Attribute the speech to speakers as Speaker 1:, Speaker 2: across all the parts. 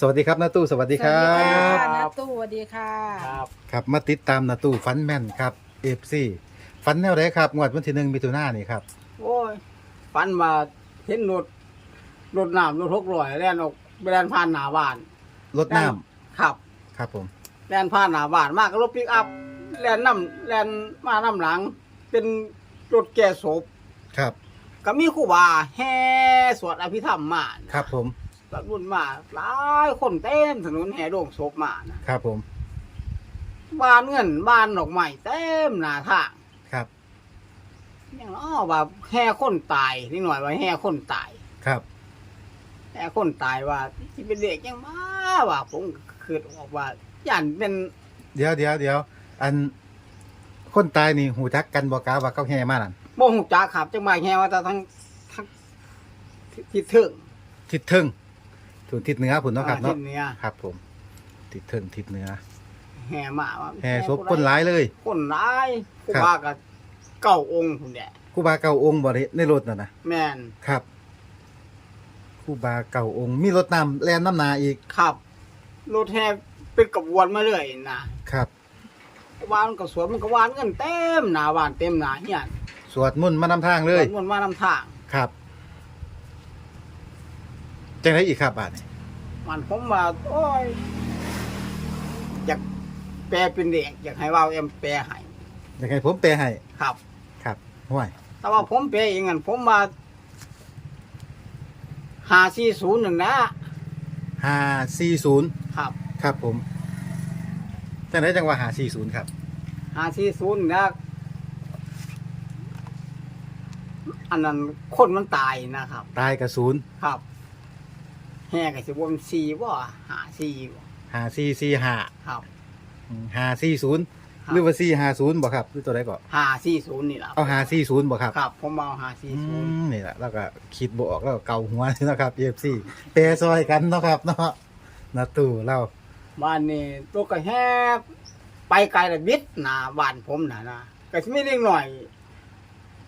Speaker 1: สวัสดีครับนาตู้สวัสดีครั
Speaker 2: สวัสดี
Speaker 1: บ
Speaker 2: ค่ะนาตู้สวัสดีค่ะ
Speaker 3: ครับ
Speaker 1: ครับมาติดตามนาตู้ฟันแม่นครับเอฟซีฟันแนวไหนครับงวดวันที่หนึ่งมิถุนายนนี่ครับ
Speaker 3: โอ้ยฝันมาเห็นรถรถน้ำรถหกร้อยแล่นออกไปแล่นผ่านหน้าบ้าน
Speaker 1: รถน้
Speaker 3: ครับำ
Speaker 1: ครับผม
Speaker 3: แล่นผ่านหน้าบ้านมากก็รถปิกอัพแล่นน้ำแล่นมาน้ำหลัง เป็นรถแก่ศพ
Speaker 1: ครับ
Speaker 3: ก็มีครูบาแห่สวดอภิธรรมมานะครับ
Speaker 1: ผม
Speaker 3: สวดบุญมาหลายคนเต็มถนนแห่โด่งศพมานะครับ
Speaker 1: ผม
Speaker 3: บ้านเงินบ้านดอกไม้เต็มหน้าทาง
Speaker 1: ครับ
Speaker 3: อย่างน้อว่าแห่คนตายนิดหน่อยว่าแห่คนตาย
Speaker 1: ครับ
Speaker 3: แต่คนตายว่าที่เป็นเด็กยังมาว่าผมคือออกว่าย่านเป็น
Speaker 1: เดี๋ยวเดี๋ยวเดี๋ยวอันคนตายนี่หูจักกันบอกกาว่าเขาแห่มานั่น
Speaker 3: โมหุจักครับจังมาแค่ว่าแต่ทั้งทั้งทิศถึง
Speaker 1: ทิศเทิง ถูทิศเหนือผุนเนาะครับ
Speaker 3: ทิ
Speaker 1: เนาะ
Speaker 3: ศเหนี้ย
Speaker 1: ครับผมทิศเทิงทิศเหนือ
Speaker 3: แห่มาว่า
Speaker 1: แห่ศพคนหลายเลย
Speaker 3: คนร้ายผู้
Speaker 1: ครับ
Speaker 3: ว่ากับเก้าองค์คุณแด
Speaker 1: ครูบาเก่าองค์บ่ได้ในรถน่ะนะ
Speaker 3: แม่น
Speaker 1: ครับครูบาเก่าองค์มีรถน้ำแล่นน้ำนาอีก
Speaker 3: ครับรถแห่เป็นกระบวนมาเลยนะครับ วานกับสวนมันก็วานเงินเต็มหนาวานเต็มหนาเฮียน
Speaker 1: สวดมนต์มานำทางเลย
Speaker 3: มันมานำทาง
Speaker 1: ครับ จังไรอีกครับบาทนี่
Speaker 3: มันผมว่าโอ้ยอยากแปลเป็นเด็กอยากให้ว่าเอ็มแปลให้
Speaker 1: ยังไงผมแปลให้
Speaker 3: ครับ
Speaker 1: ครับห่วย
Speaker 3: แต่ว่าผมแปลเองกันผมมาหาสี่ศูนย์หนึ่งนะ
Speaker 1: ห้าสี่ศูนย์
Speaker 3: ครับ
Speaker 1: ครับผมจังไรจังว่าหาสี่ศูนย์ครับ
Speaker 3: หาสี่ศูนย์นะอันนั้นคนมันตายนะครับ
Speaker 1: ตายกับศูนย์
Speaker 3: ครับ แห่กับสิบวนสี่ว่าหาสี่บ่
Speaker 1: หาสี่สี่ห้า
Speaker 3: ครับ
Speaker 1: หาสี่ศูนย์
Speaker 3: ครับ
Speaker 1: หรือว่าสี่ห้าศูนย์บ่ครับหรือตัวใดก็
Speaker 3: หาสี่ศูนย์นี่แหละ
Speaker 1: เอาหาสี่ศูนย์บ่ครับ
Speaker 3: ครับ ผมเอาหาสี่
Speaker 1: อื
Speaker 3: ศูนย์
Speaker 1: มนี่แหละแล้วก็คิดบออกแล้วก็เกาหัวเนาะครับเอฟซีแปรซอยกันเนาะครับเนาะนาตู้เรา
Speaker 3: บ้านนี่ตัวก็แห่ไปไกลละบิดหนาบ้านผมนะนะก็สิไม่เล็กหน่อย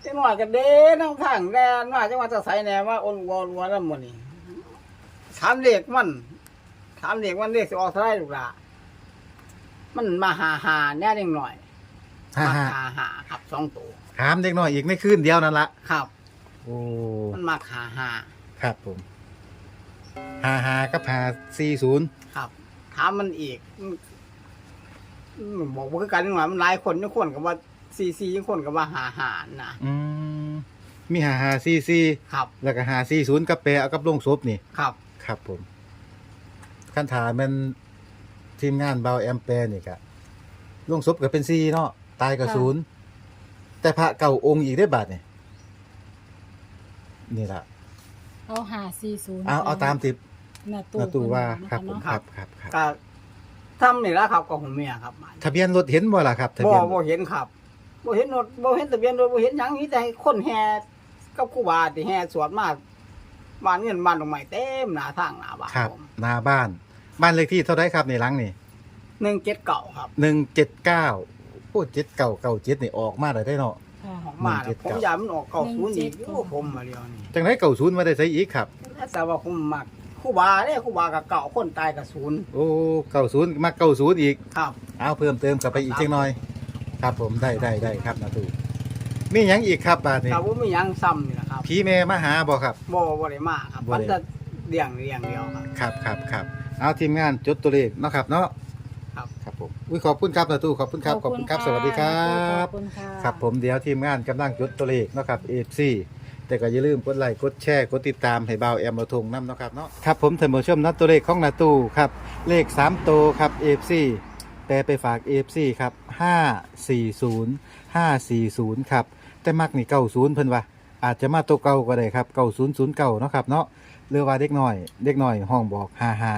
Speaker 3: จังหน่อยก็เด้นั่งทางแดนว่าจังหวัดจะใส่แหน่ว่าอ้นวัวรัวแล้วหมดนี่ถามเด็กมันถามเด็กมันเด็กสิออกเท่าไหรลูกละมันมาหาหาแน่เล็กหน่อย
Speaker 1: ฮ่า
Speaker 3: มา
Speaker 1: ฮ่า
Speaker 3: หาหาครับสองตัว
Speaker 1: ถามเด็กน้อยอีกไม่คืนเดียวนั่นละ
Speaker 3: ครับ
Speaker 1: โอ้
Speaker 3: มันมาหาหา
Speaker 1: ครับผมหาหากับหาสี่ศูนย์
Speaker 3: ครับ ถามมันอีกมันมันบอกว่าคือกันหน่อยมันหลายคนทุกคนกับว่าซีซีคนกับว่าหาหานะ
Speaker 1: อืมมีหาหาสี่สี่
Speaker 3: ครับ
Speaker 1: แล้วก็หาสี่ศูนย์กับแปรเอากับลงศพนี่
Speaker 3: ครับ
Speaker 1: ครับผมขั้นถามมันทีมงานเบาแอมแปรนี่กะลงศพก็เป็นสี่เนาะตายกับ
Speaker 2: ค่ะ
Speaker 1: ศูนย์แต่พระเก่าองค์อีกได้บาทนี่นี่ละ
Speaker 2: เอาหาสี่ศูนย์
Speaker 1: เอาเอาตามติด
Speaker 2: นาตู้
Speaker 1: นาตูว่าครับผม
Speaker 2: เนาะ
Speaker 1: ครับครับครับ
Speaker 3: ก็ทำนี่แหละครับกับผมเมียครับ
Speaker 1: ทะเบียนรถเห็นบ่ล่ะครับทะ
Speaker 3: บ่
Speaker 1: เบียน
Speaker 3: บ่เห็นครับบ่เห็นรถบ่เห็นทะเบียนรถบ่เห็นหยังมีแต่คนแห่กับครูบาที่แห่สวดมา บ้านเงินบ้านดอกไม้เต็มหน้าทางหน้าบ้าน
Speaker 1: ครับ
Speaker 3: ผม
Speaker 1: หน้าบ้าน บ้านเลขที่เท่าไรครับในหลังนี่
Speaker 3: หนึ่งเจ็ดเก่าครับ
Speaker 1: หนึ่งเจ็ดเก้าโอ้เจ็ดเก้าเก้าเจ็ดนี่ออกมาได้ได้เนาะ
Speaker 2: ค่ะ
Speaker 3: ออกมาแล้ว
Speaker 1: 179
Speaker 3: ผมอยากมันออกเก่าศูนย์อีก
Speaker 2: 179
Speaker 3: โอ้ผมมาเดียวนี่
Speaker 1: จังไรเก่าศูนย์มาได้ใช้อีกครับ
Speaker 3: แต่ว่าผมมักครูบาเนี่ยครูบากับเก่าคนตายกับศูนย์
Speaker 1: โอ้เก่าศูนย์มาเก่าศูนย์อีก
Speaker 3: ครับ
Speaker 1: เอาเพิ่มเติมกลับไปอีกจังหน่อย ครับผมได้ได้ได้ครับนาตู มีหยังอีกครับบาทนี้
Speaker 3: แต่ว่าไม่ยังซ้ำนี่นะครับ
Speaker 1: ผีแม่มาหาบ่ครับ
Speaker 3: บ่บ่ได้มาครับ
Speaker 1: บ่
Speaker 3: มัน
Speaker 1: ได้
Speaker 3: จะเลี้ยงเลี้ยงเดียวครับ
Speaker 1: ครับครับครับเอาทีมงานจดตัวเลขเนาะครับเนาะ
Speaker 3: ครับ
Speaker 1: ครับผมอุ้ยขอบคุณครับนาตูขอบคุณครับขอบคุณครับสวัสดีครั
Speaker 2: ข
Speaker 1: บ
Speaker 2: อบคุณค่ะ
Speaker 1: ครับผมเดี๋ยวทีมงานกำลังจดตัวเลขเนาะครับเอฟซีแต่ก็อย่าลืมกดไลค์กดแชร์กดติดตามให้เบาแอมมาทงน้ำเนาะครับเนาะครับผมเถมชมนัดตัวเลขของนาตูครับ เลข 3 ตัวครับเอฟซีแปลไปฝากเอฟซีครับ 540 540 ครับ แต่มักนี่90เพิ่นว่าอาจจะมาตัวเก่าก็ได้ครับ9009เนาะครับเนาะหรือว่าเด็กน้อย เด็กน้อยห้องบอก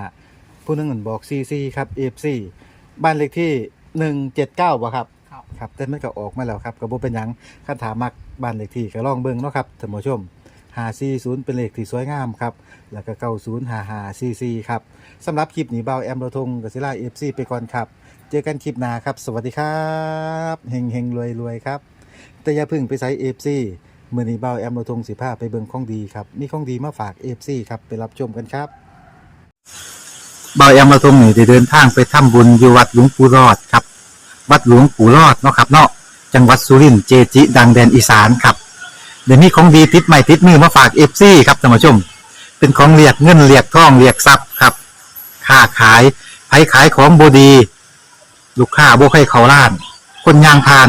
Speaker 1: 55ผู้หนึงบอก44ครับเอฟซีบ้านเลขที่179บ่ครับ
Speaker 3: ครับ
Speaker 1: ครับแต่มันก็ออกมาแล้วครับก็บ่เป็นหยังคันถามมักบ้านเลขที่ก็ลองเบิ่งเนาะครับท่านผู้ชม540เป็นเลขที่สวยงามครับ แล้วก็905544ครับสำหรับคลิปนี้เบาแอมโรทงกับศิลา FC ไปก่อนครับ เจอกันคลิปหน้าครับ สวัสดีครับ เฮงเฮงรวยรวยครับ แต่อย่าพึ่งไปใส่ FC มื้อนี้เบาแอมโรทงสิพาไปเบิ่งของดีครับมีของดีมาฝาก FC ครับไปรับชมกันครับเบาแอมมาทงนี่ได้เดินทางไปทำบุญอยู่วัดหลวงปู่รอดครับ วัดหลวงปู่รอดเนาะครับเนาะจังหวัดสุรินทร์เจจิ ดังแดนอีสานครับเดี๋ยวนี้ของดีติดใหม่ติดมือมาฝากเอฟซีครับท่านผู้ชม เป็นของเรียกเงินเรียกทองเรียกทรัพย์ครับค้าขายไผขายของบดี ลูกค้าบ่ใครเขาล้าน คนยางพาน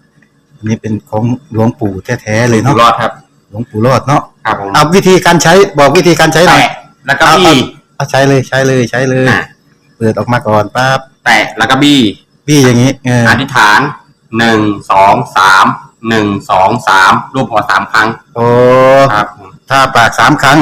Speaker 1: อันนี้เป็นของหลวงปู่แท้ๆเลย
Speaker 4: อยู่
Speaker 1: เนาะ
Speaker 4: รอดครับ
Speaker 1: หลวงปู่รอดเนาะ
Speaker 4: ครับผม
Speaker 1: เอาวิธีการใช้บอกวิธีการใช้หน่อย
Speaker 4: แตะแล้วก็บี้
Speaker 1: เอาใช้เลยใช้เลยใช้เลย
Speaker 4: อะ
Speaker 1: เปิดออกมาก่อนปั๊บ
Speaker 4: แตะแล้วก็บี้
Speaker 1: พี่อย่างนี้เออ
Speaker 4: อธิษฐานหนึ่งสองสามหนึ่งสองสามรูปหัวสามครั้ง
Speaker 1: โอ้
Speaker 4: ครับผม
Speaker 1: ถ้าปากสามครั้ง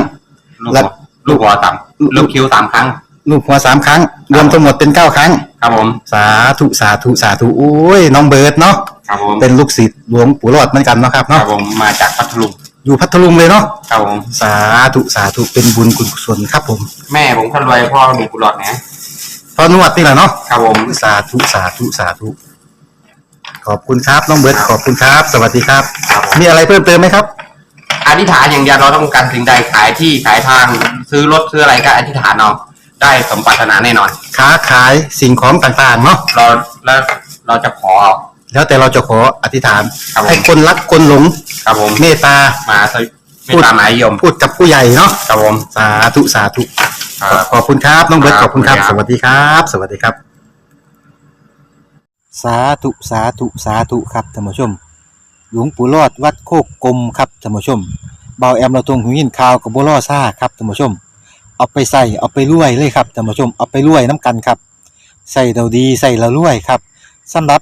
Speaker 4: ลูก
Speaker 1: แล้
Speaker 4: หั
Speaker 1: ว
Speaker 4: ว ลูกหัวสามลูกคิ้วสามครั้ง
Speaker 1: ลูกหัวสามครั้ง รวมทั้งหมดเป็นเก้าครั้ง
Speaker 4: ครับผม
Speaker 1: สาธุสาธุสาธุโอ้ยน้องเบิร์ดเนาะ
Speaker 4: ครับผม
Speaker 1: เป็นลูกศิษย์ หลวงปู่รอดเหมือนกันเนาะครับ
Speaker 4: ครั
Speaker 1: เนาะ
Speaker 4: บผมมาจากพัทลุง
Speaker 1: อยู่พัทลุงเลยเนาะ
Speaker 4: ครับผม
Speaker 1: สาธุสาธุเป็นบุญคุณกุศลครับผม
Speaker 4: แม่ผมคนรวยพ่อมีกุหลาบนะ
Speaker 1: พอนวดนี่แหละเนาะ
Speaker 4: ครับผม
Speaker 1: สาธุสาธุสาธุขอบคุณครับน้องเบิร์ดขอบคุณครับ สวัสดีครับ
Speaker 4: ครับผม
Speaker 1: มีอะไรเพิ่มเติมไหมครับ
Speaker 4: อธิษฐานอย่างเดียวเราต้องการสิ่งใดขายที่ขายทางซื้อรถซื้ออะไรก็อธิษฐานเอาได้สมปรารถนาแน่นอน
Speaker 1: ค้าขายสิ่งของต่างๆเนาะ
Speaker 4: เราแล้วเราจะขอ
Speaker 1: แล้วแต่เราจะขออธิษฐาน
Speaker 4: ครับผม
Speaker 1: ให้คนรักคนหลง
Speaker 4: ครับผม
Speaker 1: เมตตา
Speaker 4: มาสวิไม่ตามหมายยม
Speaker 1: พูดกับผู้ใหญ่เนาะ
Speaker 4: ครับผม
Speaker 1: สาธุสาธุ
Speaker 4: ครับ
Speaker 1: ขอบคุณครับน้องเบิร์ต
Speaker 4: ค
Speaker 1: ข
Speaker 4: รับ
Speaker 1: อบคุณครับ
Speaker 4: ขอบ
Speaker 1: ส
Speaker 4: คุณครับ
Speaker 1: วัสดีครับ สวัสดีครับ สาธุสาธุสาธุครับท่านผู้ชม หลวงปู่รอดวัดโคกกลมครับท่านผู้ชมเบาแอมเราตรงหูยินข่าวกับบัวล่อซ่าครับท่านผู้ชม เอาไปใส่เอาไปรวยเลยครับท่านผู้ชมเอาไปรวยน้ำกันครับใส่เราดีใส่เรารวยครับสำหรับ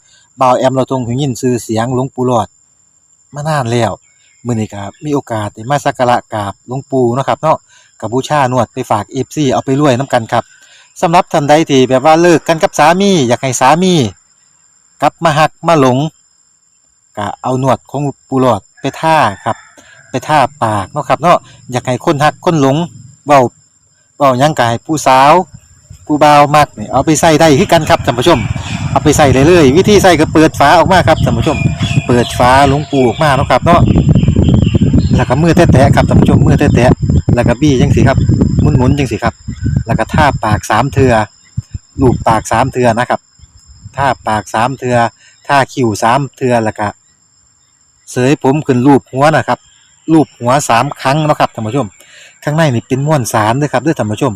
Speaker 1: บ่าวแอมเราทรงหูยินชื่อเสียงหลวงปู่หลอดมานานแล้วมื้อนี้ก็มีโอกาสได้มาสักการะกราบหลวงปู่เนาะครับเนาะกับบูชานวดไปฝาก FC เอาไปรวยนํกันครับสำหรับท่านใดที่แบบว่าเลิกกันกับสามี อยากให้สามีกลับมาหักมาหลงก็เอาหนวดของปูหลอดไปท่าครับ ไปท่าปากเนาะครับเนาะอยากให้คนหักคนหลงเบาเบายังกายผู้สาว ผู้บ่าวมักนี่เอาไปใส่ได้คือกันครับท่านผู้ชม เอาไปใส่ได้เลย วิธีใส่ก็เปิดฝาออกมาครับท่านผู้ชม เปิดฝาหลวงปูออกมาเนาะครับเนาะแล้วก็มือแตะๆครับท่านผู้ชมมือแตะๆแล้วก็บี้จังสิครับหมุนๆจังสิครับ แล้วก็ท่าปากสามเทือลูบปากสามเทือนะครับท่าปากสามเทือท่าคิ้วสามเทือแล้วก็เสยผมขึ้นรูปหัวนะครับรูปหัวสามครั้งเนาะครับท่านผู้ชม ข้างในนี่เป็นม้วนสารด้วยครับด้วยท่านผู้ชม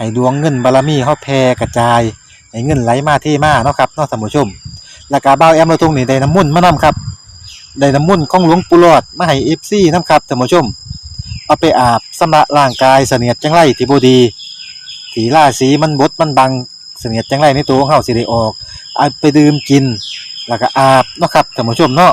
Speaker 1: ให้ดวงเงินบารมีเฮาแผ่กระจาย ให้เงินไหลมาเทมาเนาะครับเนาะท่านผู้ชม แล้วก็บ่าวแอมเราตรงนี้ได้น้ำมุ่นต์มานํครับได้น้ำมุ่นต์ของหลวงปู่หลอดมาให้ FC นํครับท่านผู้ชม เอาไปอาบสำระร่างกายเสนียดจังไรที่บ่ดีสีล่าสีมันบดมันบังเสนียดจังไรในตัวของเฮาสิได้ออกเอาไปดื่มกิน แล้วก็อาบเนาะครับท่านผู้ชมเนาะ